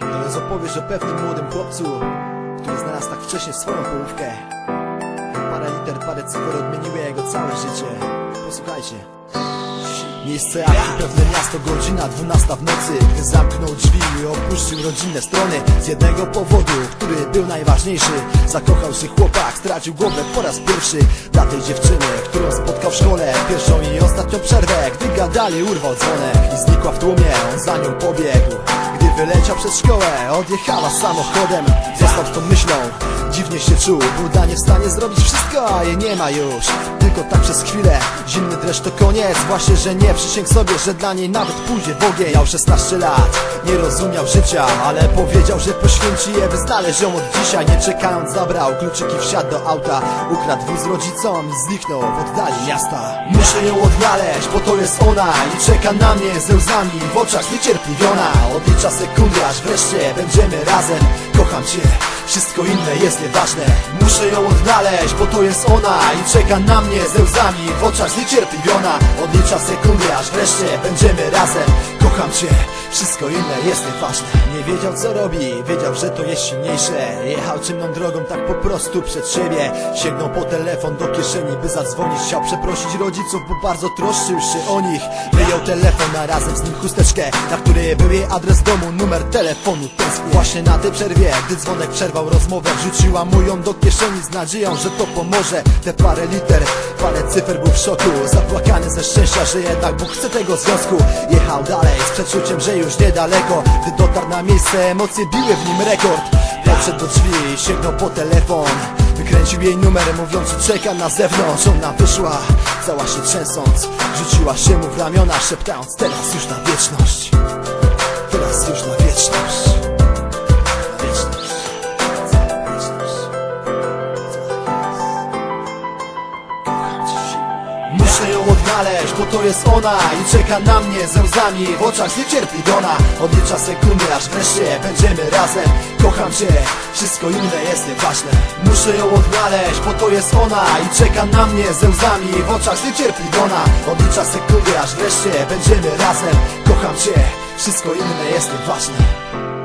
Teraz opowiesz o pewnym młodym chłopcu, który znalazł tak wcześnie swoją połówkę. Parę liter, parę cyfr odmieniły jego całe życie. Posłuchajcie. Miejsce akcji, pewne miasto, godzina 12 w nocy. Zamknął drzwi i opuścił rodzinne strony Z jednego powodu, który był najważniejszy. Zakochał się chłopak, stracił głowę po raz pierwszy. Dla tej dziewczyny, którą spotkał w szkole Pierwszą i ostatnią przerwę, gdy gadali urwał dzwonek I znikła w tłumie, on za nią pobiegł. Gdy wyleciał przez szkołę, odjechała samochodem. Został z tą myślą, dziwnie się czuł Był dla niej w stanie zrobić wszystko, a jej nie ma już. Tylko tak przez chwilę, zimny dreszcz to koniec. Właśnie, że nie przysięgł sobie, że dla niej nawet pójdzie w ogień Miał 16 lat, nie rozumiał życia Ale powiedział, że poświęci je, by znaleźć ją od dzisiaj. Nie czekając zabrał kluczyki, wsiadł do auta Ukradł wóz rodzicom i zniknął w oddali miasta. Muszę ją odnaleźć, bo to jest ona I czeka na mnie ze łzami w oczach zniecierpliwiona Odlicza sekundy, aż wreszcie będziemy razem Kocham cię, wszystko inne jest nieważne. Muszę ją odnaleźć, bo to jest ona I czeka na mnie ze łzami. W oczach zniecierpliwiona Odlicza sekundy, aż wreszcie będziemy razem. Kocham cię, wszystko inne jest nieważne. Nie wiedział co robi, wiedział, że to jest silniejsze. Jechał ciemną drogą tak po prostu przed siebie. Sięgnął po telefon do kieszeni, by zadzwonić. Chciał przeprosić rodziców, bo bardzo troszczył się o nich. Wyjął telefon, a razem z nim chusteczkę Na której był jej adres domu, numer telefonu. Tęsknił Właśnie na tej przerwie, gdy dzwonek przerwał rozmowę. Wrzuciła mu ją do kieszeni z nadzieją, że to pomoże. Te parę liter, parę cyfer był w szoku. Zapłakany ze szczęścia, że jednak Bóg chce tego związku. Jechał dalej z przeczuciem, że już niedaleko. Gdy dotarł na miejsce, emocje biły w nim rekord. Podszedł do drzwi, sięgnął po telefon. Wykręcił jej numer, mówiąc, że czeka na zewnątrz. Ona wyszła, cała się trzęsąc. Rzuciła się mu w ramiona, szeptając Teraz już na wieczność. Teraz już na wieczność Muszę ją odnaleźć, bo to jest ona I czeka na mnie ze łzami w oczach zniecierpliwiona. Odlicza sekundy, aż wreszcie będziemy razem. Kocham cię, wszystko inne jest nieważne. Muszę ją odnaleźć, bo to jest ona I czeka na mnie ze łzami w oczach zniecierpliwiona. Odlicza sekundy, aż wreszcie będziemy razem. Kocham cię, wszystko inne jest nieważne